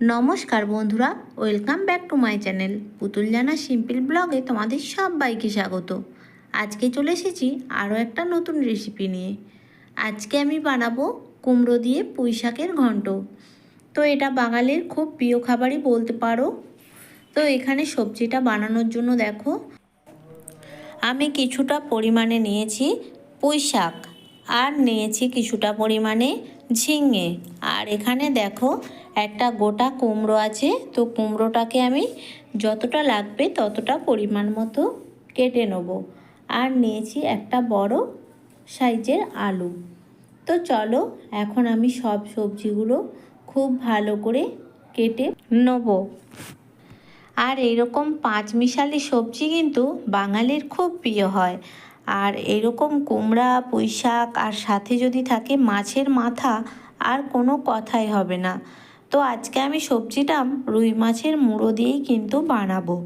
নমস্কার বন্ধুরা, welcome back to my channel Putul Jana simple ব্লগে তোমাদের সবাইকে স্বাগত। আজকে চলে এসেছি আরও একটা নতুন রেসিপি নিয়ে। আজকে আমি বানাবো কুমড়ো দিয়ে পুঁই শাকের ঘন্ট। তো এটা বাঙালির খুব প্রিয় খাবারই বলতে পারো। তো এখানে সবজিটা বানানোর জন্য দেখো, আমি কিছুটা পরিমাণে নিয়েছি পুঁই শাক আর নিয়েছি কিছুটা পরিমাণে ঝিঙে। আর এখানে দেখো একটা গোটা কুমড়ো আছে, তো কুমড়োটাকে আমি যতটা লাগবে ততটা পরিমাণ মতো কেটে নেব। আর নিয়েছি একটা বড় সাইজের আলু। তো চলো, এখন আমি সব সবজিগুলো খুব ভালো করে কেটে নেব। আর এরকম পাঁচ মিশালি সবজি কিন্তু বাঙালির খুব প্রিয় হয়। আর এরকম কুমড়া পুঁই শাক আর সাথে যদি থাকে মাছের মাথা, আর কোনো কথাই হবে না। তো আজকে আমি সবজিটা রুই মাছের মুড়ো দিয়েই কিন্তু বানাবো।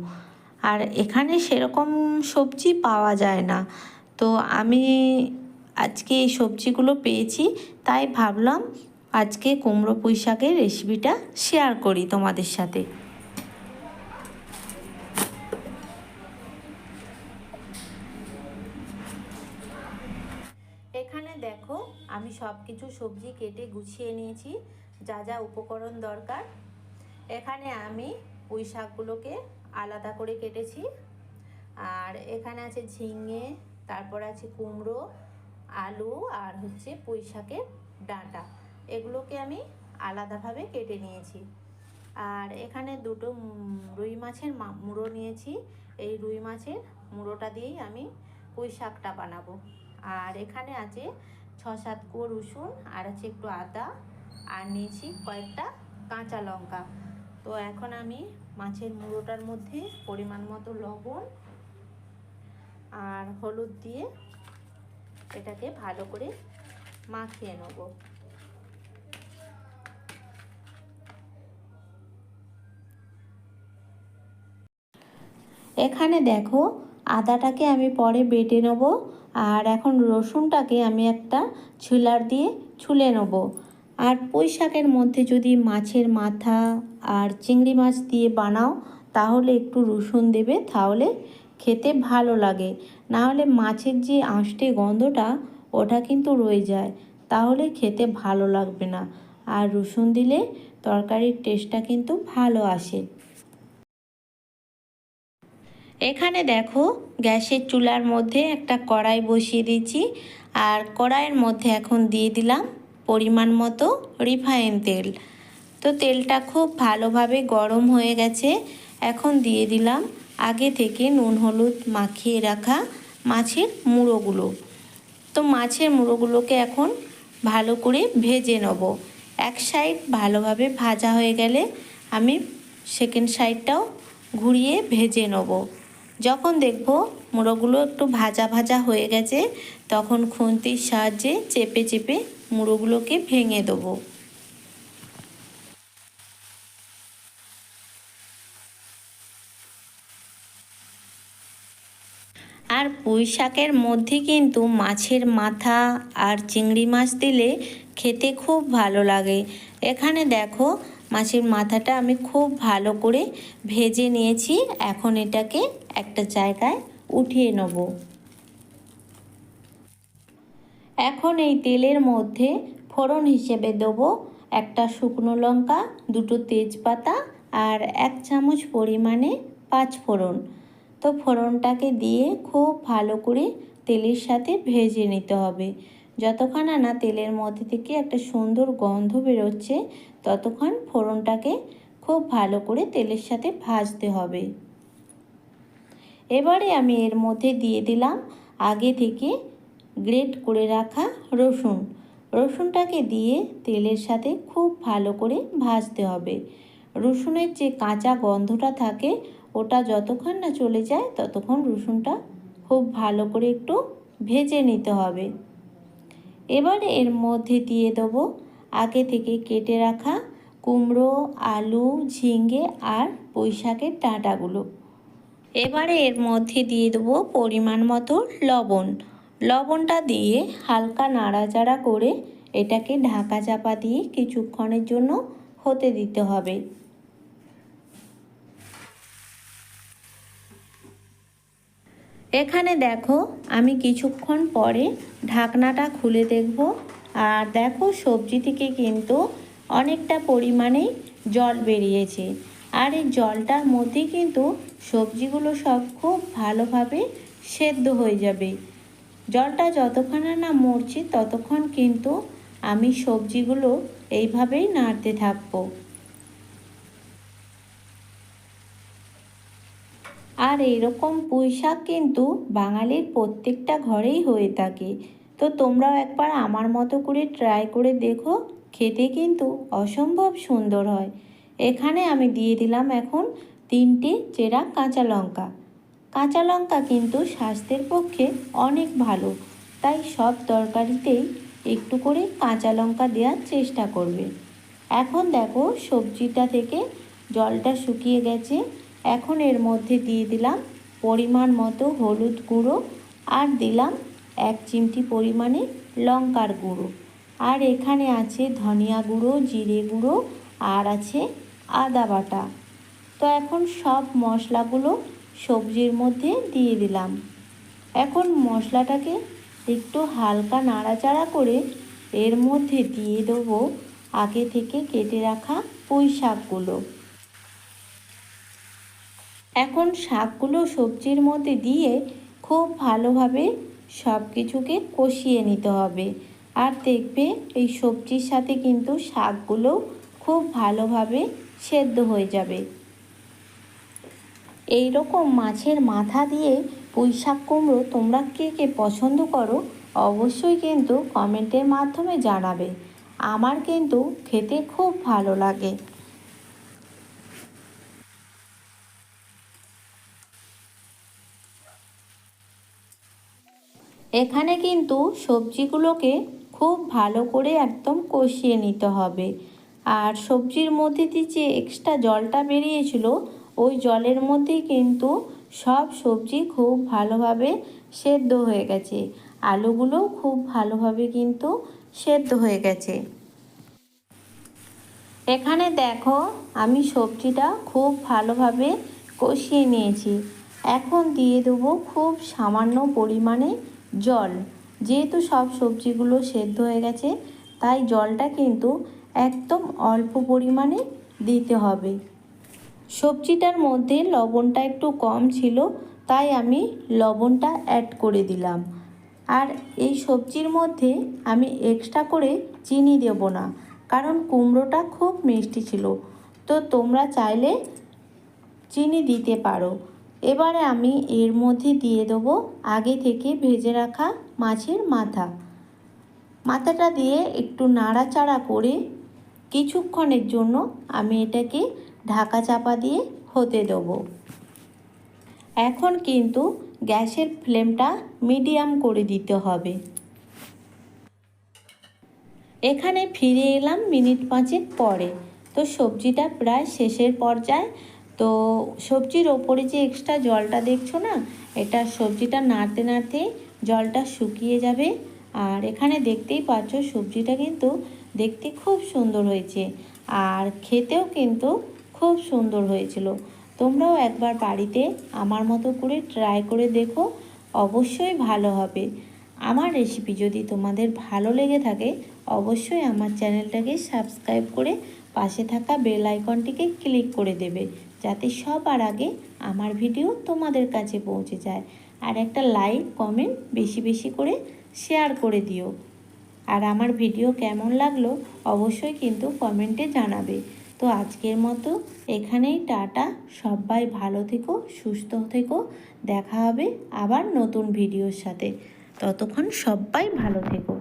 আর এখানে সেরকম সবজি পাওয়া যায় না। তো আমি আজকে এই সবজিগুলো পেয়েছি, তাই ভাবলাম আজকে কুমড়ো পুঁই শাকের রেসিপিটা শেয়ার করি তোমাদের সাথে এখানে দেখো আমি সব কিছু সবজি কেটে গুছিয়ে নিয়েছি। যা যা উপকরণ দরকার। এখানে আমি পুঁই শাকগুলোকে আলাদা করে কেটেছি। আর এখানে আছে ঝিঙে, তারপর আছে কুমড়ো, আলু আর হচ্ছে পুঁই শাকের ডাঁটা। এগুলোকে আমি আলাদাভাবে কেটে নিয়েছি। আর এখানে দুটো রুই মাছের মুড়ো নিয়েছি। এই রুই মাছের মুড়োটা দিয়েই আমি পুঁই শাকটা বানাবো। আর এখানে আছে ছ সাত কুয়ো রসুন, আর আছে একটু আদা, আর নিয়েছি কয়েকটা কাঁচা লঙ্কা। তো এখন আমি মাছের মুড়োটার মধ্যে পরিমাণ মতো লবণ আর হলুদ দিয়ে এটাকে ভালো করে মাখিয়ে নেব। এখানে দেখো আদাটাকে আমি পরে বেটে নেব আর এখন রসুনটাকে আমি একটা ছুলার দিয়ে ছুলে নেব। আর পুঁই শাকের মধ্যে যদি মাছের মাথা আর চিংড়ি মাছ দিয়ে বানাও, তাহলে একটু রসুন দেবে, তাহলে খেতে ভালো লাগে। না হলে মাছের যে আঁশটে গন্ধটা, ওটা কিন্তু রয়ে যায়। তাহলে খেতে ভালো লাগবে না। আর রসুন দিলে তরকারির টেস্টটা কিন্তু ভালো আসে। এখানে দেখো গ্যাসের চুলার মধ্যে একটা কড়াই বসিয়ে দিয়েছি আর কড়াইয়ের মধ্যে এখন দিয়ে দিলাম পরিমাণ মতো রিফাইন তেল। তো তেলটা খুব ভালোভাবে গরম হয়ে গেছে। এখন দিয়ে দিলাম আগে থেকে নুন, হলুদ মাখিয়ে রাখা মাছের মুড়োগুলো। তো মাছের মুড়োগুলোকে এখন ভালো করে ভেজে নেব। এক সাইড ভালোভাবে ভাজা হয়ে গেলে আমি সেকেন্ড সাইডটাও ঘুরিয়ে ভেজে নেব। যখন দেখব মুড়োগুলো একটু ভাজা ভাজা হয়ে গেছে, তখন খুন্তির সাহায্যে চেপে চেপে মুড়োগুলোকে ভেঙে দেবো। আর পুঁই শাকের মধ্যে কিন্তু মাছের মাথা আর চিংড়ি মাছ দিলে খেতে খুব ভালো লাগে। এখানে দেখো মাছের মাথাটা আমি খুব ভালো করে ভেজে নিয়েছি, এখন এটাকে একটা জায়গায় উঠিয়ে নেব। এখন এই তেলের মধ্যে ফোড়ন হিসেবে দেবো একটা শুকনো লঙ্কা, দুটো তেজপাতা আর এক চামচ পরিমাণে পাঁচ ফোড়ন। তো ফোড়নটাকে দিয়ে খুব ভালো করে তেলের সাথে ভেজে নিতে হবে। যতক্ষণ না তেলের মধ্যে থেকে একটা সুন্দর গন্ধ বেরোচ্ছে, ততক্ষণ ফোড়নটাকে খুব ভালো করে তেলের সাথে ভাজতে হবে। এবারে আমি এর মধ্যে দিয়ে দিলাম আগে থেকে গ্রেট করে রাখা রসুন। রসুনটাকে দিয়ে তেলের সাথে খুব ভালো করে ভাজতে হবে। রসুনের যে কাঁচা গন্ধটা থাকে, ওটা যতক্ষণ না চলে যায়, ততক্ষণ রসুনটা খুব ভালো করে একটু ভেজে নিতে হবে। এবারে এর মধ্যে দিয়ে দেবো আগে থেকে কেটে রাখা কুমড়ো, আলু ঝিঙ্গে আর পুঁইশাকের ডাঁটাগুলো। এবারে এর মধ্যে দিয়ে দেবো পরিমাণ মতো লবণ। লবণটা দিয়ে হালকা নাড়াচাড়া করে এটাকে ঢাকা চাপা দিয়ে কিছুক্ষণের জন্য হতে দিতে হবে। এখানে দেখো আমি কিছুক্ষণ পরে ঢাকনাটা খুলে দেখব। আর দেখো সবজি থেকে কিন্তু অনেকটা পরিমাণে জল বেরিয়েছে। আর এই জলটার মধ্যেই কিন্তু সবজিগুলো সব খুব ভালোভাবে সেদ্ধ হয়ে যাবে। জলটা যতক্ষণ না মরছে, ততক্ষণ কিন্তু আমি সবজিগুলো এইভাবেই নাড়তে থাকব। আর এইরকম পুঁই শাক কিন্তু বাঙালির প্রত্যেকটা ঘরেই হয়ে থাকে। তো তোমরাও একবার আমার মতো করে ট্রাই করে দেখো, খেতে কিন্তু অসম্ভব সুন্দর হয়। এখানে আমি দিয়ে দিলাম এখন তিনটি চেরা কাঁচা লঙ্কা। কাঁচা লঙ্কা কিন্তু স্বাস্থ্যের পক্ষে অনেক ভালো, তাই সব তরকারিতেই একটু করে কাঁচা লঙ্কা দেওয়ার চেষ্টা করবে। এখন দেখো সবজিটা থেকে জলটা শুকিয়ে গেছে। এখন এর মধ্যে দিয়ে দিলাম পরিমাণ মতো হলুদ গুঁড়ো আর দিলাম এক চিমটি পরিমাণে লঙ্কার গুঁড়ো। আর এখানে আছে ধনিয়া গুঁড়ো, জিরে গুঁড়ো আর আছে আদা বাটা। তো এখন সব মশলাগুলো সবজির মধ্যে দিয়ে দিলাম। এখন মশলাটাকে একটু হালকা নাড়াচাড়া করে এর মধ্যে দিয়ে দেবো আগে থেকে কেটে রাখা পুঁই শাকগুলো। এখন শাকগুলো সবজির মধ্যে দিয়ে খুব ভালোভাবে সব কিছুকে কষিয়ে নিতে হবে। আর দেখবে এই সবজির সাথে কিন্তু শাকগুলো খুব ভালোভাবে সেদ্ধ হয়ে যাবে। এই রকম মাছের মাথা দিয়ে পুঁই শাক কুমড়ো তোমরা কে কে পছন্দ করো, অবশ্যই কিন্তু কমেন্টের মাধ্যমে জানাবে। আমার কিন্তু খেতে খুব ভালো লাগে। এখানে কিন্তু সবজিগুলোকে খুব ভালো করে একদম কষিয়ে নিতে হবে। আর সবজির মধ্যে যে এক্সট্রা জলটা বেরিয়েছিল, ওই জলের মধ্যেই কিন্তু সব সবজি খুব ভালোভাবে সেদ্ধ হয়ে গেছে। আলুগুলো খুব ভালোভাবে কিন্তু সেদ্ধ হয়ে গেছে। এখানে দেখো, আমি সবজিটা খুব ভালোভাবে কষিয়ে নিয়েছি। এখন দিয়ে দেবো খুব সামান্য পরিমাণে জল। যেহেতু সব সবজিগুলো সেদ্ধ হয়ে গেছে, তাই জলটা কিন্তু একদম অল্প পরিমাণে দিতে হবে। সবজিটার মধ্যে লবণটা একটু কম ছিল, তাই আমি লবণটা অ্যাড করে দিলাম। আর এই সবজির মধ্যে আমি এক্সট্রা করে চিনি দেব না, কারণ কুমড়োটা খুব মিষ্টি ছিল। তো তোমরা চাইলে চিনি দিতে পারো। এবারে আমি এর মধ্যে দিয়ে দেবো আগে থেকে ভেজে রাখা মাছের মাথা। মাথাটা দিয়ে একটু নাড়াচাড়া করে কিছুক্ষণের জন্য আমি এটাকে ঢাকা চাপা দিয়ে হতে দেবো। এখন কিন্তু গ্যাসের ফ্লেমটা মিডিয়াম করে দিতে হবে। এখানে ফিরে এলাম মিনিট পাঁচেক পরে। তো সবজিটা প্রায় শেষের পর্যায়ে। তো সবজির ওপরে যে এক্সট্রা জলটা দেখছ না, এটা সবজিটা নাড়তে নাড়তে জলটা শুকিয়ে যাবে। আর এখানে দেখতেই পাচ্ছ সবজিটা কিন্তু দেখতে খুব সুন্দর হয়েছে। আর খেতেও কিন্তু খুব সুন্দর হয়েছিল। তোমরাও একবার বাড়িতে আমার মতো করে ট্রাই করে দেখো, অবশ্যই ভালো হবে। আমার রেসিপি যদি তোমাদের ভালো লেগে থাকে, অবশ্যই আমার চ্যানেলটাকে সাবস্ক্রাইব করে পাশে থাকা বেল আইকনটিকে ক্লিক করে দেবে, যাতে সবার আগে আমার ভিডিও তোমাদের কাছে পৌঁছে যায়। আর একটা লাইক কমেন্ট বেশি বেশি করে শেয়ার করে দিও। আর আমার ভিডিও কেমন লাগল অবশ্যই কিন্তু কমেন্টে জানাবে। তো আজকের মতো এখানেই টাটা। সবাই ভালো থেকো, সুস্থ থেকো। দেখা হবে আবার নতুন ভিডিওর সাথে। ততক্ষণ সবাই ভালো থেকো।